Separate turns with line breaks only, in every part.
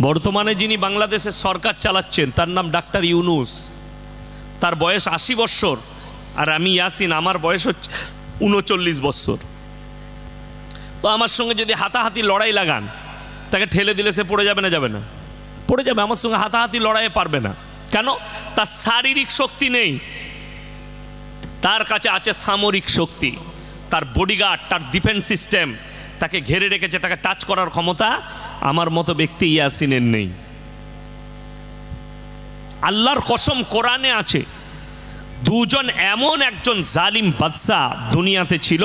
বর্তমানে যিনি বাংলাদেশের সরকার চালাচ্ছেন, তার নাম ডাক্তার ইউনুস। তার বয়স আশি বৎসর, আর আমি ইয়াসিন, আমার বয়স হচ্ছে উনচল্লিশ বৎসর। তো আমার সঙ্গে যদি হাতাহাতি লড়াই লাগান, তাকে ঠেলে দিলে সে পড়ে যাবে না যাবে না। পড়ে যাবে, আমার সঙ্গে হাতাহাতি লড়াইয়ে পারবে না। কেন? তার শারীরিক শক্তি নেই। তার কাছে আছে সামরিক শক্তি, তার বডিগার্ড তার ডিফেন্স সিস্টেম তাকে ঘেরে রেখেছে, তাকে টাচ করার ক্ষমতা আমার মতো ব্যক্তি ইয়াসিনের নেই। আল্লাহর কসম কোরআনে আছে, দুজন এমন একজন জালিম বাদশাহ দুনিয়াতে ছিল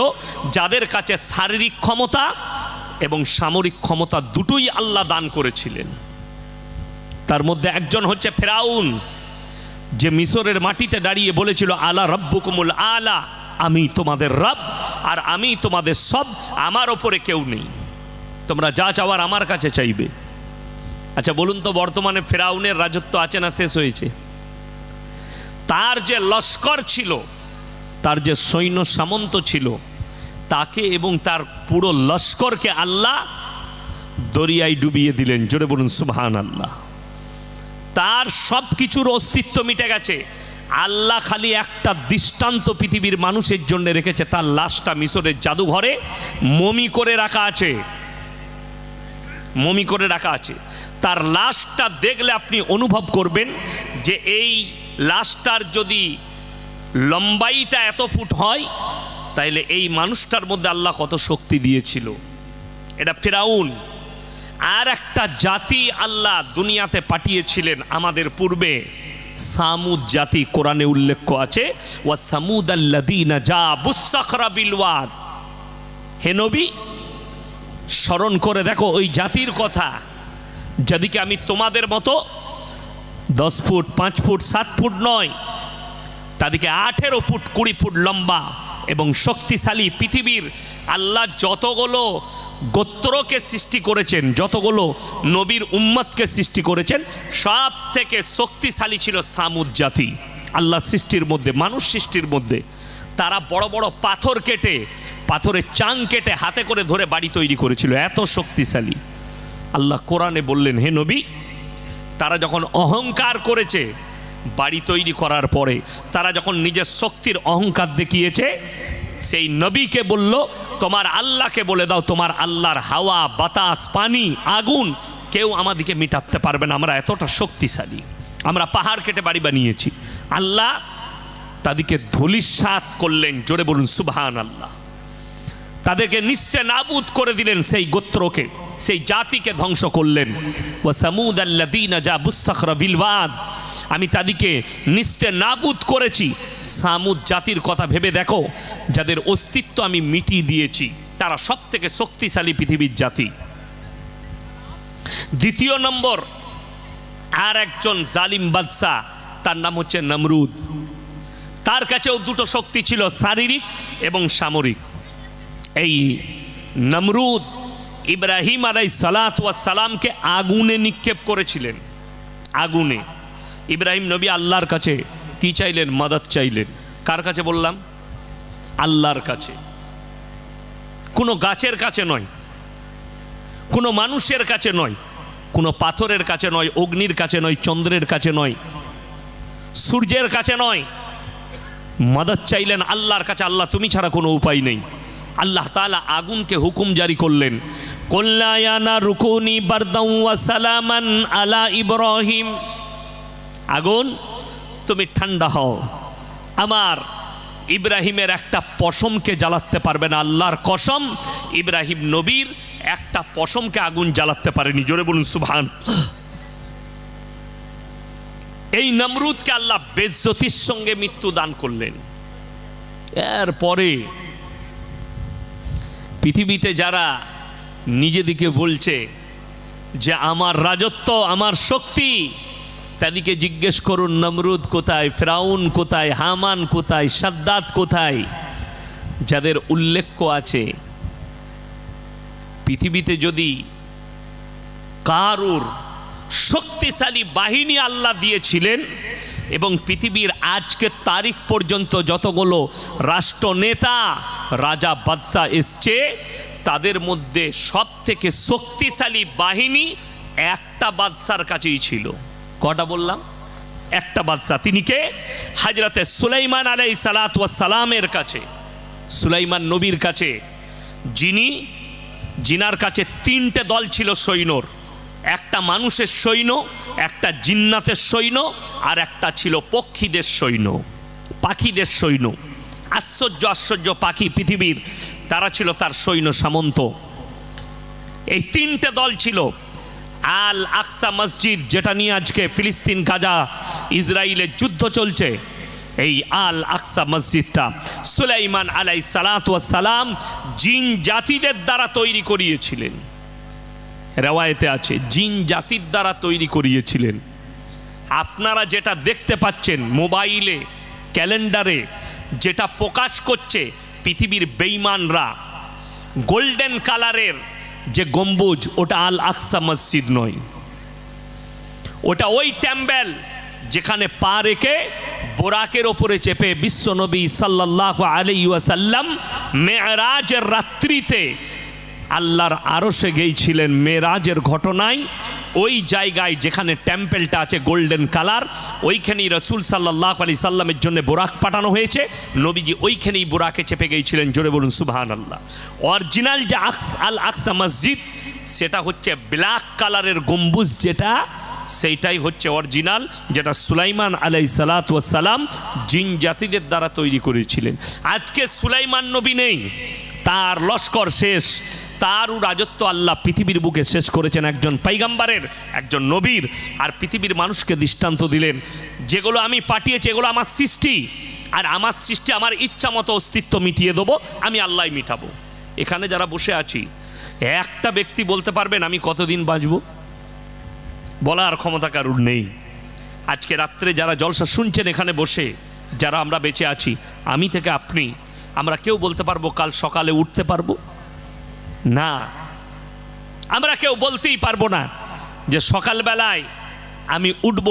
যাদের কাছে শারীরিক ক্ষমতা এবং সামরিক ক্ষমতা দুটোই আল্লাহ দান করেছিলেন। তার মধ্যে একজন হচ্ছে ফেরাউন, যে মিশরের মাটিতে দাঁড়িয়ে বলেছিল, আলা রব্বুকুমুল আলা। আমি তোমাদের রব আর আমি তোমাদের সব আমার ওপরে কেউ নেই। তোমরা যা চাওয়ার আমার কাছে চাইবে। আচ্ছা বলুন তো, বর্তমানে ফেরাউনের রাজত্ব আছে না শেষ হয়েছে? তার যে লস্কর ছিল, তার যে সৈন্য সামন্ত ছিল, তাকে এবং তার পুরো লস্করকে আল্লাহ দরিয়ায় ডুবিয়ে দিলেন। জোরে বলুন সুবহান আল্লাহ তার সব কিছুর অস্তিত্ব মিটে গেছে। আল্লাহ খালি একটা দৃষ্টান্ত পৃথিবীর মানুষের জন্য রেখেছে, তার লাশটা মিশরের জাদুঘরে মমি করে রাখা আছে। মমি করে রাখা আছে। তার লাশটা দেখলে আপনি অনুভব করবেন যে এই লাশটার যদি লম্বাইটা এত ফুট হয়, তাইলে এই মানুষটার মধ্যে আল্লাহ কত শক্তি দিয়েছিল। এটা ফেরাউন। আর একটা জাতি আল্লাহ দুনিয়াতে পাঠিয়েছিলেন আমাদের পূর্বে। সামুদ জাতি কোরআনে উল্লেখ আছে, ওয়া সামুদ হে নবী, স্মরণ করে দেখো ওই জাতির কথা। যাদিকে আমি তোমাদের মতো দশ ফুট, পাঁচ ফুট, সাত ফুট নয় তাদেরকে আঠেরো ফুট, কুড়ি ফুট লম্বা এবং শক্তিশালী পৃথিবীর আল্লাহ যতগুলো গোত্রকে সৃষ্টি করেছেন, যতগুলো নবীর উম্মতকে সৃষ্টি করেছেন সব থেকে শক্তিশালী ছিল সামুদ জাতি। আল্লাহ সৃষ্টির মধ্যে, মানুষ সৃষ্টির মধ্যে। তারা বড় বড় পাথর কেটে, পাথরের চাং কেটে হাতে করে ধরে বাড়ি তৈরি করেছিল, এত শক্তিশালী। আল্লাহ কোরআনে বললেন, হে নবী, তারা যখন অহংকার করেছে বাড়ি তৈরি করার পরে তারা যখন নিজের শক্তির অহংকার দেখিয়েছে, সেই নবীকে বলল, তোমার আল্লাহকে বলে দাও, তোমার আল্লাহর হাওয়া, বাতাস, পানি, আগুন কেউ আমাদেরকে মিটাতে পারবে না। আমরা এতটা শক্তিশালী। আমরা পাহাড় কেটে বাড়ি বানিয়েছি। আল্লাহ তাদেরকে ধুলিসাত করলেন, জোরে বলুন সুবহান আল্লাহ তাদেরকে নিস্তে নাবুদ করে দিলেন সেই গোত্রকে। সেই জাতিকে ধ্বংস করলেন। ও সামুদ আল্লাদিনা যা বিলবাদ আমি তাদেরকে নিস্তে নাবুদ করেছি। সামুদ জাতির কথা ভেবে দেখো, যাদের অস্তিত্ব আমি মিটিয়ে দিয়েছি। তারা সব থেকে শক্তিশালী পৃথিবীর জাতি। দ্বিতীয় নম্বর, আর একজন জালিম বাদশাহ, তার নাম হচ্ছে নমরুদ। তার কাছেও দুটো শক্তি ছিল, শারীরিক এবং সামরিক। এই নমরুদ ইব্রাহিম আলাই সালামকে আগুনে নিক্ষেপ করেছিলেন। আগুনে। ইব্রাহিম নবী আল্লাহর কাছে কি চাইলেন? মদত চাইলেন। কার কাছে বললাম? আল্লাহর কাছে। কোনো গাছের কাছে নয়। কোনো মানুষের কাছে নয়। কোনো পাথরের কাছে নয়, অগ্নির কাছে নয়, চন্দ্রের কাছে নয়। সূর্যের কাছে নয়। মদত চাইলেন আল্লাহর কাছে। আল্লাহ, তুমি ছাড়া কোনো উপায় নেই। আল্লাহ তালা আগুনকে হুকুম জারি করলেন। কল্যায়ানা রুকুনি সালামান আলা ইব্রাহিম। আগুন, তুমি ঠান্ডা হও। আমার ইব্রাহিমের একটা পশমকে জ্বালাতে পারবে না, আল্লাহর কসম। ইব্রাহিম নবীর একটা পশমকে আগুন জ্বালাতে পারেনি। জোরে বলুন সুভান এই নমরুদকে আল্লাহ বেজ্জতির সঙ্গে মৃত্যু দান করলেন। এরপরে পৃথিবীতে যারা নিজেদিকে বলছে যে আমার রাজত্ব, আমার শক্তি, তাদেরকে জিজ্ঞেস করুন, নমরুদ কোথায়, ফ্রাউন কোথায়, হামান কোথায়, সাদ্দাত কোথায়? যাদের উল্লেখ্য আছে, পৃথিবীতে যদি কারুর শক্তিশালী বাহিনী আল্লাহ দিয়েছিলেন এবং পৃথিবীর আজকের তারিখ পর্যন্ত যতগুলো রাষ্ট্রনেতা রাজা বাদশাহ এসছে, তাদের মধ্যে সব থেকে শক্তিশালী বাহিনী একটা বাদশার কাছেই ছিল। কটা বললাম? একটা বাদশাহ। তিনি কে? হাজরতে সুলাইমান আলাই সালাত সালামের কাছে, সুলাইমান নবীর কাছে। যিনি জিনার কাছে তিনটে দল ছিল সৈন্যর। একটা মানুষের সৈন্য, একটা জিন্নাতের সৈন্য, আর একটা ছিল পক্ষীদের সৈন্য, পাখিদের সৈন্য। আশ্চর্য আশ্চর্য পাখি পৃথিবীর, তারা ছিল তার সৈন্য সামন্ত। এই তিনটে দল ছিল। আল আকসা মসজিদ, যেটা নিয়ে আজকে ফিলিস্তিন, গাজা, ইসরায়েলের যুদ্ধ চলছে, এই আল আকসা মসজিদটা সুলাইমান আলাই সালাম জিন জাতিদের দ্বারা তৈরি করিয়েছিলেন। রেওয়ায়েতে আছে, জিন জাতির দ্বারা তৈরি করিয়েছিলেন। আপনারা যেটা দেখতে পাচ্ছেন মোবাইলে, ক্যালেন্ডারে, যেটা প্রকাশ করছে পৃথিবীর বেইমানরা গোল্ডেন কালারের যে গম্বুজ, ওটা আল আকসা মসজিদ নয়। ওটা ওই ট্যাম্বেল যেখানে পা রেখে বোরাকের ওপরে চেপে বিশ্বনবী সাল্লাহ আলাইসাল্লাম মেয়েরাজের রাত্রিতে আল্লাহর আরশে গেছিলেন মেরাজের ঘটনায়। ওই জায়গায় যেখানে টেম্পেলটা আছে গোল্ডেন কালার, ওইখানেই রসুল সাল্লাহ আলি সাল্লামের জন্য বোরাক পাঠানো হয়েছে। নবীজি ওইখানেই বোরাকে চেপে গিয়েছিলেন জোরে বলুন সুবাহান আল্লাহ অরিজিনাল যে আকস, আল আকসা মসজিদ, সেটা হচ্ছে ব্ল্যাক কালারের গম্বুজ যেটা, সেইটাই হচ্ছে অরিজিনাল, যেটা সুলাইমান আলাই সালাম জিন জাতিদের দ্বারা তৈরি করেছিলেন। আজকে সুলাইমান নবী নেই, তার লস্কর শেষ তারও রাজত্ব আল্লাহ পৃথিবীর বুকে শেষ করেছেন একজন পাইগাম্বারের একজন নবীর, আর পৃথিবীর মানুষকে দৃষ্টান্ত দিলেন, যেগুলো আমি পাঠিয়েছি, এগুলো আমার সৃষ্টি, আর আমার সৃষ্টি, আমার ইচ্ছা মতো অস্তিত্ব মিটিয়ে দেবো, আমি আল্লাহ মিটাবো। এখানে যারা বসে আছি, একটা ব্যক্তি বলতে পারবেন, আমি কতদিন বাঁচব? বলার ক্ষমতা কারুর নেই। আজকে রাত্রে যারা জলসা শুনছেন এখানে বসে, যারা আমরা বেঁচে আছি, আমি থেকে আপনি, আমরা কেউ বলতে পারব, কাল সকালে উঠতে পারব? না, আমরা কেউ বলতেই পারব না যে সকালবেলায় আমি উঠব,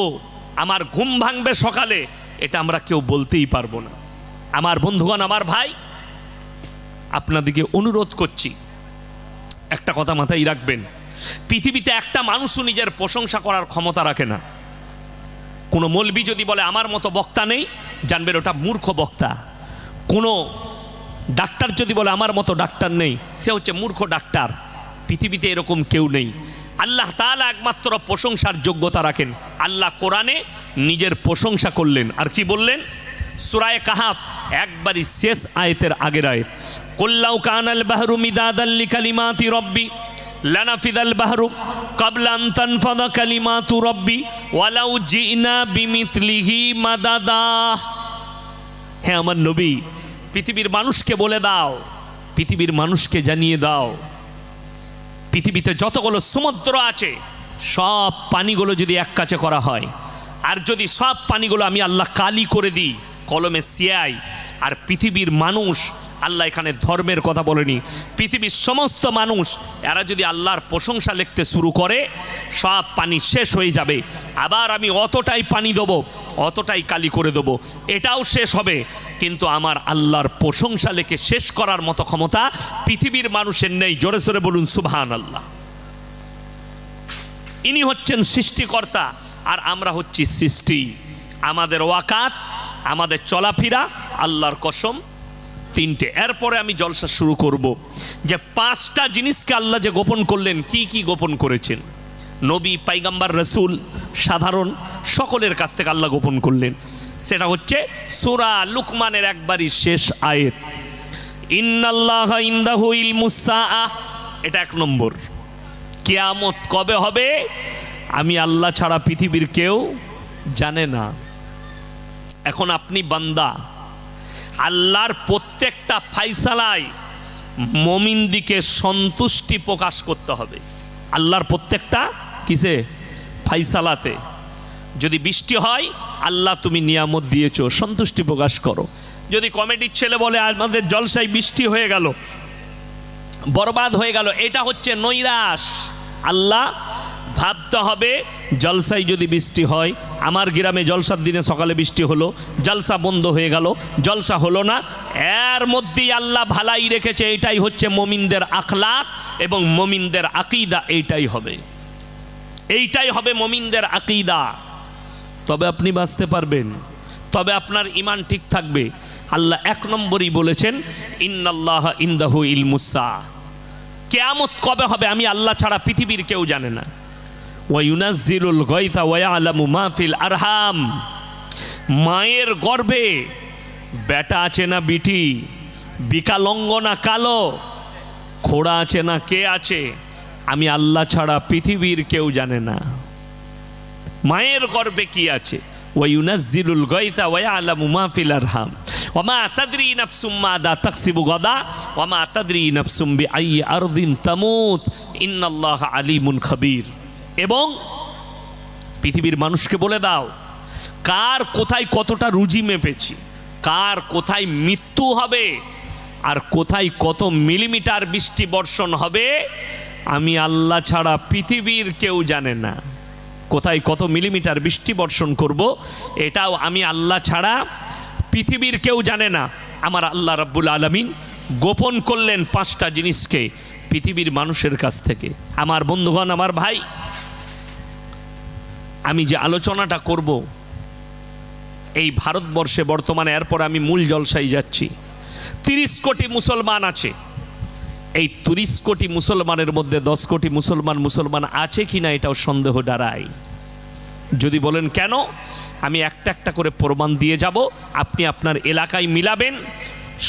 আমার ঘুম ভাঙবে সকালে, এটা আমরা কেউ বলতেই পারব না। আমার বন্ধুগণ, আমার ভাই আপনাদিকে অনুরোধ করছি, একটা কথা মাথায় রাখবেন, পৃথিবীতে একটা মানুষও নিজের প্রশংসা করার ক্ষমতা রাখে না। কোনো মলবি যদি বলে, আমার মতো বক্তা নেই, জানবেন ওটা মূর্খ বক্তা। কোনো ডাক্তার যদি বলে, আমার মতো ডাক্তার নেই, সে হচ্ছে মূর্খ ডাক্তার, পৃথিবীতে এরকম কেউ নেই। আল্লাহ তাআলা একমাত্র প্রশংসার যোগ্যতা রাখেন। আল্লাহ কোরআনে নিজের প্রশংসা করলেন। আর কি বললেন? সুরায় কাহাব একবারই শেষ আয়তের আগের আয়ত। কল্লাউ কানাল বাহরু মিদাদাল্লি কালিমাতি রব্বি, লানাফিদাল বাহরু কাবলান তানফাদা কালিমাতু রব্বি, ওয়ালাউ জিনা বিমিথলিহি মাদাদা। হ্যাঁ আমার নবী পৃথিবীর মানুষকে বলে দাও, পৃথিবীর মানুষকে জানিয়ে দাও। পৃথিবীতে যতগুলো সমুদ্র আছে, সব পানিগুলো যদি এক কাছে করা হয়, আর যদি সব পানিগুলো আমি আল্লাহ কালি করে দিই, কলমে সিয়াই আর পৃথিবীর মানুষ, আল্লাহ এখানে ধর্মের কথা বলেনি, পৃথিবীর সমস্ত মানুষ, এরা যদি আল্লাহর প্রশংসা লিখতে শুরু করে, সব পানি শেষ হয়ে যাবে। আবার আমি অতটাই পানি দেবো অতটাই কালি করে দেবো। এটাও শেষ হবে। কিন্তু আমার আল্লাহর প্রশংসা লেখে শেষ করার মতো ক্ষমতা পৃথিবীর মানুষের নেই। জোরে সোরে বলুন সুবহান আল্লাহ ইনি হচ্ছেন সৃষ্টিকর্তা, আর আমরা হচ্ছি সৃষ্টি। আমাদের ওয়াকাত, আমাদের চলাফেরা, আল্লাহর কসম, তিনটে। এরপরে আমি জলসা শুরু করব যে পাঁচটা জিনিসকে আল্লাহ যে গোপন করলেন, কি কি গোপন করেছেন? নবী, পাইগাম্বার, রসুল, সাধারণ সকলের কাছ থেকে আল্লাহ গোপন করলেন। সেটা হচ্ছে সুরা লুকমানের একবারই শেষ আয়ের ইন্নাল্লাহ ইন্দাহু ইলমুসাআ এটা এক নম্বর। কেয়ামত কবে হবে? আমি আল্লাহ ছাড়া পৃথিবীর কেউ জানে না। এখন আপনি বান্দা, আল্লাহর প্রত্যেকটা ফাইসালায় মমিনদিকে সন্তুষ্টি প্রকাশ করতে হবে। আল্লাহর প্রত্যেকটা কিসে? ফাইসালাতে। যদি বৃষ্টি হয়, আল্লাহ তুমি নিয়ামত দিয়েছ, সন্তুষ্টি প্রকাশ করো। যদি কমেডির ছেলে বলে আমাদের জলসায় বৃষ্টি হয়ে গেল, বরবাদ হয়ে গেল, এটা হচ্ছে নৈরাশ। আল্লাহ ভাবতে হবে, জলসায় যদি বৃষ্টি হয়, আমার গ্রামে জলসার দিনে সকালে বৃষ্টি হলো, জলসা বন্ধ হয়ে গেল, জলসা হলো না। এর মধ্যেই আল্লাহ ভালাই রেখেছে, এটাই হচ্ছে মমিনদের আখলাক এবং মমিনদের আকিদা, এইটাই হবে। এইটাই হবে মমিনদের আকিদা। তবে আপনি বাঁচতে পারবেন। তবে আপনার ইমান ঠিক থাকবে। আল্লাহ এক নম্বরই বলেছেন, ইন্নাল্লাহ ইন্দাহু ইলমুসা কেয়ামত কবে হবে আমি আল্লাহ ছাড়া পৃথিবীর কেউ জানে না। ওয়াইনাজিলুল গয়তা ওয়া আলামু মাহফিল আরহাম। মায়ের গর্ভে বেটা আছে না বিটি, বিকালঙ্গ না কালো, খোড়া আছে না কে আছে? আমি আল্লাহ ছাড়া পৃথিবীর কেউ জানে না। মায়ের গর্ভে কি আছে? ওয়া আরহাম। গাদা। খাবীর। এবং পৃথিবীর মানুষকে বলে দাও, কার কোথায় কতটা রুজি মেপেছি, কার কোথায় মৃত্যু হবে, আর কোথায় কত মিলিমিটার বৃষ্টি বর্ষণ হবে আমি আল্লাহ ছাড়া পৃথিবীর কেউ জানে না। কোথায় কত মিলিমিটার বৃষ্টি বর্ষণ করব, এটাও আমি আল্লাহ ছাড়া পৃথিবীর কেউ জানে না। আমার আল্লাহ রাব্বুল আলমিন গোপন করলেন পাঁচটা জিনিসকে পৃথিবীর মানুষের কাছ থেকে। আমার বন্ধুগণ, আমার ভাই, আমি যে আলোচনাটা করব, এই ভারতবর্ষে বর্তমানে, এরপর আমি মূল জলসাই যাচ্ছি। তিরিশ কোটি মুসলমান আছে। এই তিরিশ কোটি মুসলমানের মধ্যে দশ কোটি মুসলমান মুসলমান আছে কি না এটাও সন্দেহ দাঁড়ায় যদি বলেন কেন, আমি একটা একটা করে প্রমাণ দিয়ে যাব, আপনি আপনার এলাকায় মিলাবেন,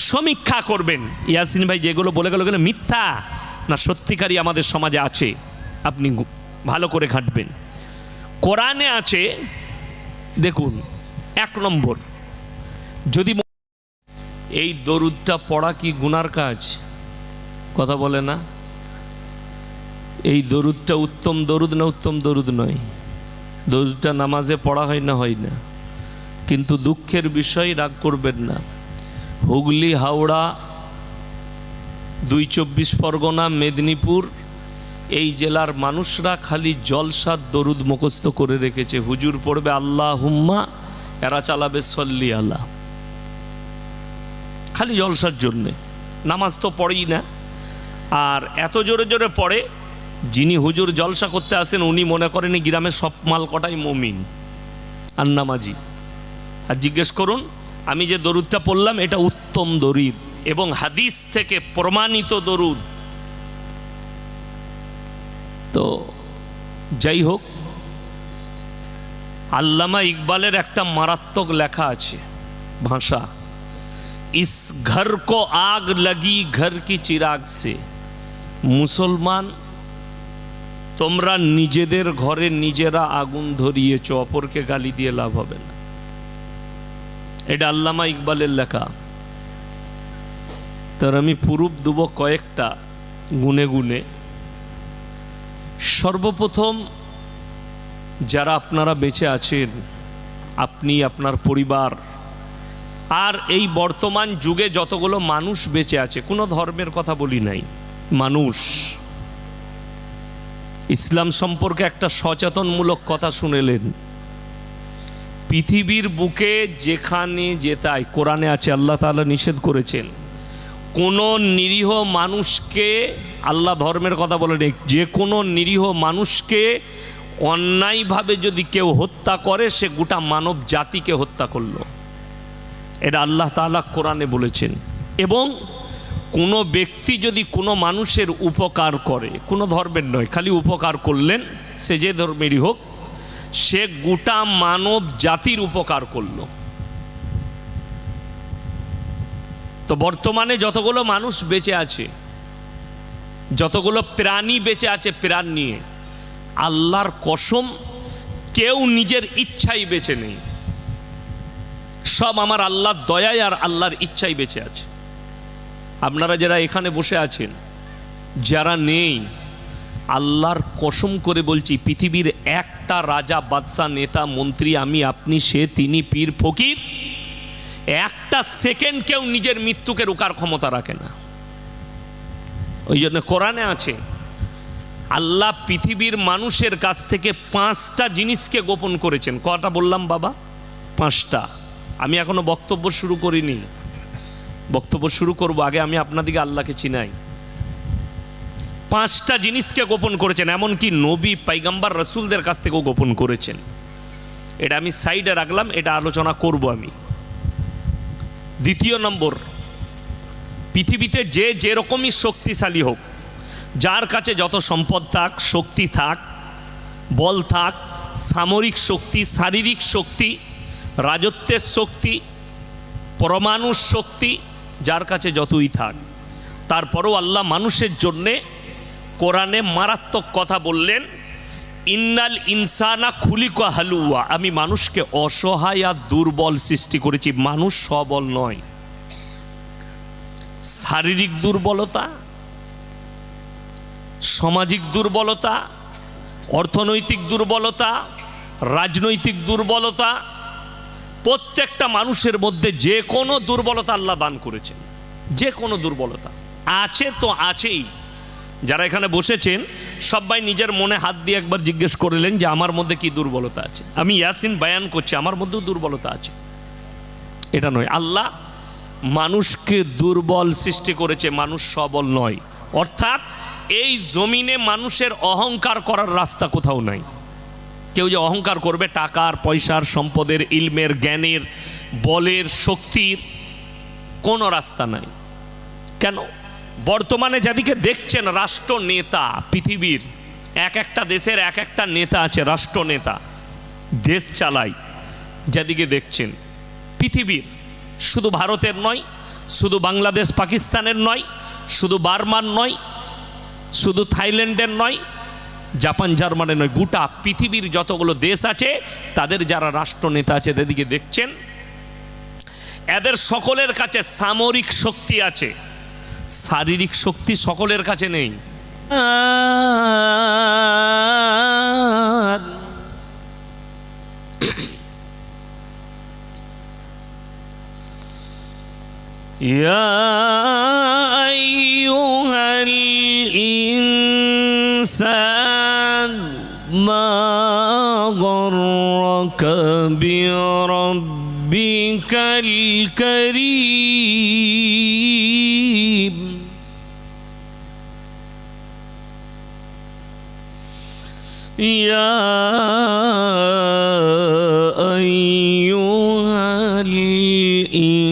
সমীক্ষা করবেন। ইয়াসিন ভাই যেগুলো বলে গেল মিথ্যা না সত্যিকারই আমাদের সমাজে আছে, আপনি ভালো করে ঘাঁটবেন। কোরআনে আছে, দেখুন, এক নম্বর, যদি এই দরুদটা পড়া কি গুনার কাজ? কথা বলে না। এই দরুদটা উত্তম দরুদ না উত্তম দরুদ নয়। দরুদটা নামাজে পড়া হয় না হয় না। কিন্তু দুঃখের বিষয় রাগ করবেন না। হুগলি, হাওড়া, দুই চব্বিশ পরগনা, মেদিনীপুর, এই জেলার মানুষরা খালি জলসার দরুদ মুখস্থ করে রেখেছে। হুজুর পড়বে আল্লাহ হুম্মা এরা চালাবে সল্লি আল্লাহ খালি জলসার জন্যে। নামাজ তো পড়েই না। আর এত জোরে জোরে পড়ে, যিনি হুজুর জলসা করতে আসেন, উনি মনে করেন গ্রামের সব মাল কটাই মমিন আর নামাজি আর জিজ্ঞেস করুন, আমি যে দরুদটা পড়লাম, এটা উত্তম দরিদ এবং হাদিস থেকে প্রমাণিত দরুদ। তো যাই হোক, আল্লামা ইকবালের একটা মারাত্মক লেখা আছে, ভাষা, ইস ঘর কো আগ লাগি, ঘর কি চিরাগ সে। মুসলমান, তোমরা নিজেদের ঘরে নিজেরা আগুন ধরিয়েছ, অপরকে গালি দিয়ে লাভ হবে না। এটা আল্লামা ইকবালের লেখা। তার আমি পুরুপ দেব কয়েকটা গুনে গুনে। সর্বপ্রথম, যারা আপনারা বেঁচে আছেন, আপনি, আপনার পরিবার, আর এই বর্তমান যুগে যতগুলো মানুষ বেঁচে আছে, কোনো ধর্মের কথা বলি নাই। মানুষ। ইসলাম সম্পর্কে একটা সচেতনমূলক কথা শুনেলেন। পৃথিবীর বুকে যেখানে যেতায় কোরআনে আছে, আল্লাহ তাআলা নিষেধ করেছেন, কোনো নিরীহ মানুষকে, আল্লাহ ধর্মের কথা বলে যে কোনো নিরীহ মানুষকে অন্যায়ভাবে যদি কেউ হত্যা করে, সে গোটা মানব জাতিকে হত্যা করল। এটা আল্লাহ তাআলা কোরআনে বলেছেন। এবং কোনো ব্যক্তি যদি কোনো মানুষের উপকার করে, কোনো ধর্মের নয়, খালি উপকার করলেন, সে যে ধর্মেরই হোক, সে গোটা মানব জাতির উপকার করল। তো বর্তমানে যতগুলো মানুষ বেঁচে আছে, যতগুলো প্রাণী বেঁচে আছে প্রাণ নিয়ে, আল্লাহর কসম, কেউ নিজের ইচ্ছাই বেঁচে নেই। সব আমার আল্লাহর দয়ায় আর আল্লাহর ইচ্ছাই বেঁচে আছে। আপনারা যারা এখানে বসে আছেন, যারা নেই, আল্লাহর কসম করে বলছি, পৃথিবীর একটা রাজা, বাদশাহ, নেতা, মন্ত্রী, আমি, আপনি, সে, তিনি, পীর, ফকির, একটা সেকেন্ড কেউ নিজের মৃত্যুকে রোকার ক্ষমতা রাখে না। ওই জন্য কোরআনে আছে, আল্লাহ পৃথিবীর মানুষের কাছ থেকে পাঁচটা জিনিসকে গোপন করেছেন। কটা বললাম বাবা? পাঁচটা। আমি এখনও বক্তব্য শুরু করিনি। বক্তব্য শুরু করব, আগে আমি আপনাদিকে আল্লাহকে চিনাই। পাঁচটা জিনিসকে গোপন করেছেন, এমনকি নবী, পাইগাম্বার রসুলদের কাছ থেকেও গোপন করেছেন। এটা আমি সাইডে রাখলাম, এটা আলোচনা করব আমি। দ্বিতীয় নম্বর, পৃথিবীতে যে যেরকমই শক্তিশালী হোক, যার কাছে যত সম্পদ থাক, শক্তি থাক, বল থাক, সামরিক শক্তি, শারীরিক শক্তি, রাজত্বের শক্তি পরমাণু শক্তি যার কাছে যতই থাক। তারপরেও আল্লাহ মানুষের জন্যে কোরআনে মারাত্মক কথা বললেন, ইন্নাল ইনসানা খুলিকা হালুয়া। আমি মানুষকে অসহায় আর দুর্বল সৃষ্টি করেছি। মানুষ সবল নয়। শারীরিক দুর্বলতা, সামাজিক দুর্বলতা, অর্থনৈতিক দুর্বলতা, রাজনৈতিক দুর্বলতা প্রত্যেকটা মানুষের মধ্যে যে কোনো দুর্বলতা আল্লাহ দান করেছেন। যে কোনো দুর্বলতা। আছে তো আছেই। যারা এখানে বসেছেন, সবাই নিজের মনে হাত দিয়ে একবার জিজ্ঞেস করলেন যে আমার মধ্যে কি দুর্বলতা আছে? আমি ইয়াসিন বায়ান করছি, আমার মধ্যেও দুর্বলতা আছে। এটা নয়। আল্লাহ মানুষকে দুর্বল সৃষ্টি করেছে, মানুষ সবল নয়। অর্থাৎ এই জমিনে মানুষের অহংকার করার রাস্তা কোথাও নাই। কেউ যে অহংকার করবে টাকার, পয়সার, সম্পদের, ইলমের, জ্ঞানের, বলের, শক্তির, কোনো রাস্তা নাই। কেন? বর্তমানে যাদিকে দেখছেন রাষ্ট্র নেতা পৃথিবীর এক একটা দেশের এক একটা নেতা আছে রাষ্ট্র নেতা দেশ চালায়, যাদিকে দেখছেন পৃথিবীর। শুধু ভারতের নয়, শুধু বাংলাদেশ, পাকিস্তানের নয়, শুধু বার্মার নয়, শুধু থাইল্যান্ডের নয় জাপান জার্মানি নয়, গোটা পৃথিবীর যতগুলো দেশ আছে, তাদের যারা রাষ্ট্রনেতা আছে তাদেরকে দেখছেন, এদের সকলের কাছে সামরিক শক্তি আছে। শারীরিক শক্তি সকলের কাছে নেই। ইয়া আইয়ুহাল ইনসান غرك بربك الكريم. يا أيها الإنسان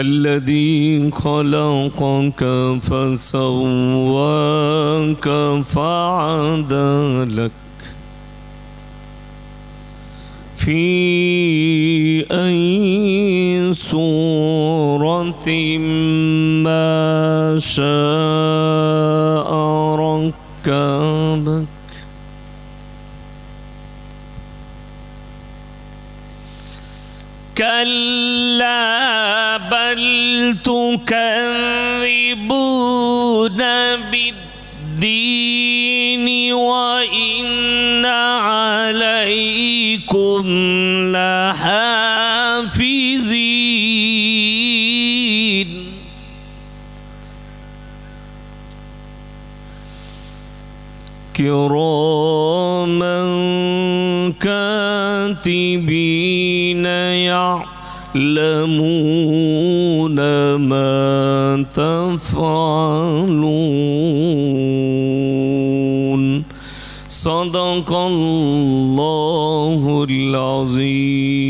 الذي خلقك فسواك فعدلك في أي صورة ما شاء ركبك. كلا بل تكذبون بالدين وإن عليكم لحافظين كراما كاتبين يعلمون ما تفعلون صدق الله العظيم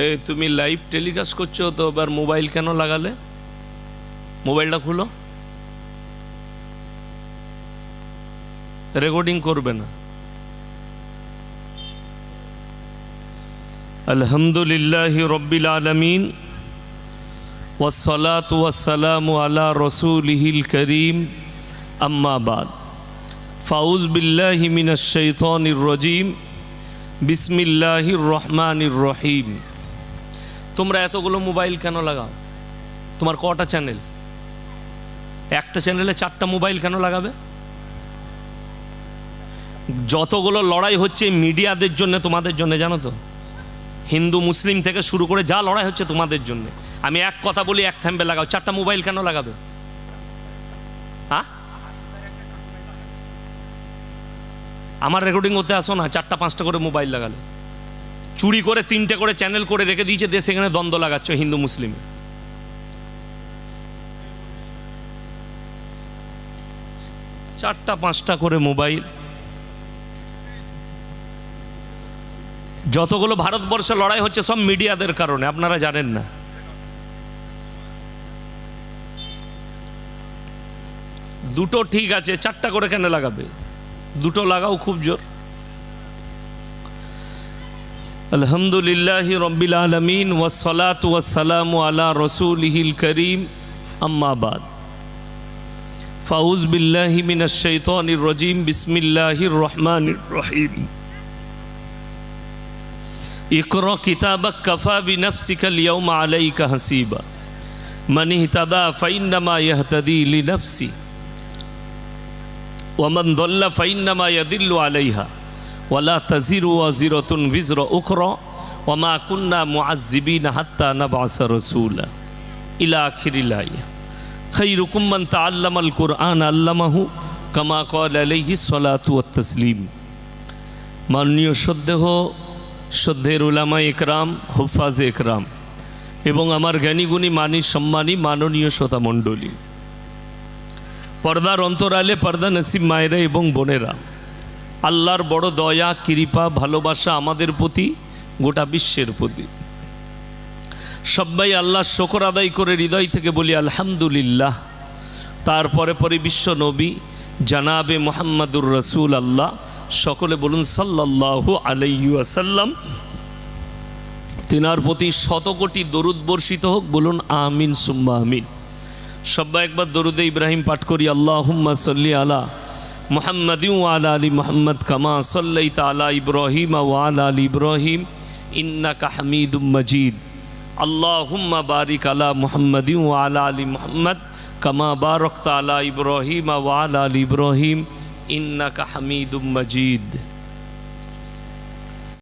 এই তুমি লাইভ টেলিকাস্ট করছো তো এবার মোবাইল কেন লাগালে মোবাইলটা খুলো রেকর্ডিং করবে না الحمد لله رب العالمين والصلاة والسلام على رسوله الكريم أما بعد فأعوذ بالله من الشيطان الرجيم بسم الله الرحمن الرحيم তোমরা এতগুলো মোবাইল কেন লাগাও তোমার কটা চ্যানেল একটা চ্যানেলে চারটা মোবাইল কেন লাগাবে যতগুলো লড়াই হচ্ছে মিডিয়াদের জন্য তোমাদের জন্য জানো তো হিন্দু মুসলিম থেকে শুরু করে যা লড়াই হচ্ছে তোমাদের জন্য। আমি এক কথা বলি, এক থ্যাম্বে লাগাও। চারটা মোবাইল কেন লাগাবে? হ্যাঁ? আমার রেকর্ডিং হতে আসো না, চারটা পাঁচটা করে মোবাইল লাগালে। চুরি করে তিনটে করে চ্যানেল করে রেখে দিয়েছে, দেশে এখানে দ্বন্দ্ব লাগাচ্ছ হিন্দু মুসলিমে। চারটা পাঁচটা করে মোবাইল। যতগুলো ভারতবর্ষে লড়াই হচ্ছে, সব মিডিয়াদের কারণে। আপনারা জানেন না। দুটো ঠিক আছে, চারটা করে কেন লাগাবে? দুটো লাগাও খুব জোর। আলহামদুলিল্লাহ রব্বিল আলমিন ওয়াসালাত ওয়াসালাম আলা রসুলহিল করিম আম্মাবাদ ফাউজ বিল্লাহি মিনাশ শাইতানির রাজিম, বিসমিল্লাহির রহমানির রহিম। اقرأ كتابك كفى بنفسك اليوم عليك حسيبا من اهتدى فإنما يهتدي لنفسه ومن ضل فإنما يدل عليها ولا تزر وزرة وزر أخرى وما كنا معذبين حتى نبعث رسولا إلى آخر الآية خيركم من تعلم القرآن علمه كما قال عليه الصلاة والتسليم মাননীয় শ্রদ্ধেহ শ্রদ্ধের উলামা একরাম, হুফাজ একরাম এবং আমার জ্ঞানীগুণী মানি সম্মানী মাননীয় শ্রোতা মণ্ডলী। পর্দার অন্তরালে পর্দা নসিব মায়েরা এবং বোনেরা, আল্লাহর বড় দয়া, কৃপা, ভালোবাসা আমাদের প্রতি, গোটা বিশ্বের প্রতি। সবাই আল্লাহ শকর আদায় করে হৃদয় থেকে বলি, আলহামদুলিল্লাহ। তারপরে পরে বিশ্ব নবী, জানাবে মোহাম্মদুর রসুল আল্লাহ সকলে বলুন, সাল্লাল্লাহু আলাইসাল্লাম তিনার প্রতি শত কোটি দরুদ বর্ষিত হোক, বলুন, আমিন, সুম্মা আমিন। সবাই একবার দরুদে ইব্রাহিম পাঠ করি, আল্লাহুম্মা সাল্লি আলা মোহাম্মদ আলা আলী মোহাম্মদ কামা সাল্লাই তালা ইব্রাহিম ওয়াল আলী ইব্রাহিম, ইন্নাকা হামিদুম মজিদ। আল্লাহুম্মা বারিক আলা মোহাম্মদ আলা আলী মোহাম্মদ কামা বারক তালা ইব্রাহিম ওয়াল আলী ইব্রাহিম। إنك حميد مجيد.